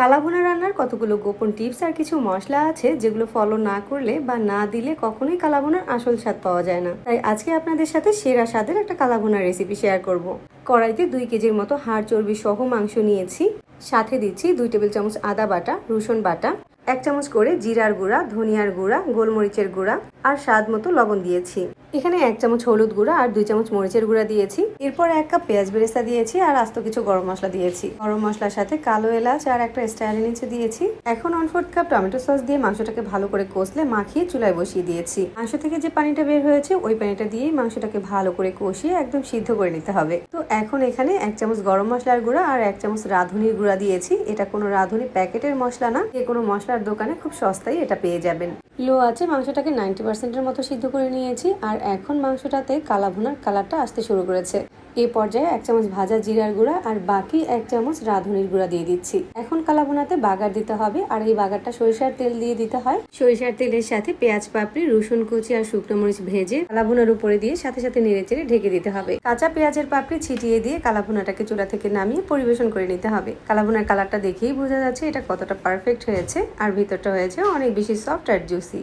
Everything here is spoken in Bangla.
কালাভুনা রান্নার কতগুলো গোপন টিপস আর কিছু মশলা আছে যেগুলো ফলো না করলে বা না দিলে কখনোই কালাভুনার আসল স্বাদ পাওয়া যায় না। তাই আজকে আপনাদের সাথে সেরা স্বাদের একটা কালাভুনার রেসিপি শেয়ার করব। কড়াইতে দুই কেজির মতো হাড় চর্বি সহ মাংস নিয়েছি। সাথে দিচ্ছি দুই টেবিল চামচ আদা বাটা, রসুন বাটা, এক চামচ করে জিরার গুঁড়া, ধনিয়ার গুঁড়া, গোলমরিচের গুঁড়া আর স্বাদ মতো লবণ দিয়েছি। এখানে এক চামচ হলুদ গুঁড়া আর দুই চামচ মরিচের গুঁড়া দিয়েছি। এরপর এক কাপ পেঁয়াজ বেরেস্তা দিয়েছি আর আস্ত কিছু গরম মশলা দিয়েছি। গরম মশলার সাথে কালো এলাচ আর একটা স্টাইলি নিচে দিয়েছি। এখন one fourth cup tomato sauce দিয়ে মাংসটাকে ভালো করে কষলে মাখিয়ে চুলায় বসিয়ে দিয়েছি। মাংস থেকে যে পানিটা বের হয়েছে, ওই পানিটা দিয়েই মাংসটাকে ভালো করে কষিয়ে একদম সিদ্ধ করে নিতে হবে। তো এখন এখানে এক চামচ গরম মশলার গুঁড়া আর এক চামচ রাঁধুনির গুঁড়া দিয়েছি। এটা কোনো রাঁধুনি প্যাকেটের মশলা না, যে কোনো মশলার দোকানে খুব সস্তায় এটা পেয়ে যাবেন। লো আছে মাংসটাকে নাইনটি পার্সেন্টের মতো সিদ্ধ করে নিয়েছি আর এখন মাংসটাতে কালা ভুনার কালারটা আসতে শুরু করেছে। এই পর্যায়ে এক চামচ ভাজা জিরার গুঁড়া আর বাকি এক চামচ রাঁধুনির গুঁড়া দিয়ে দিচ্ছি। এখন কালা ভুনাতে বাগার দিতে হবে আর এই বাগারটা সরিষার তেল দিয়ে দিতে হয়। সরিষার তেলের সাথে পেঁয়াজ, পাপড়ি, রসুন কুচি আর শুকনো মরিচ ভেজে কালা ভুনার উপরে দিয়ে সাথে সাথে নেড়ে চেড়ে ঢেকে দিতে হবে। কাঁচা পেঁয়াজের পাপড়ি ছিটিয়ে দিয়ে কালা ভুনাটাকে চুলা থেকে নামিয়ে পরিবেশন করে নিতে হবে। কালা ভুনার কালারটা দেখেই বোঝা যাচ্ছে এটা কতটা পারফেক্ট হয়েছে আর ভিতরটা হয়েছে অনেক বেশি সফট আর জুসি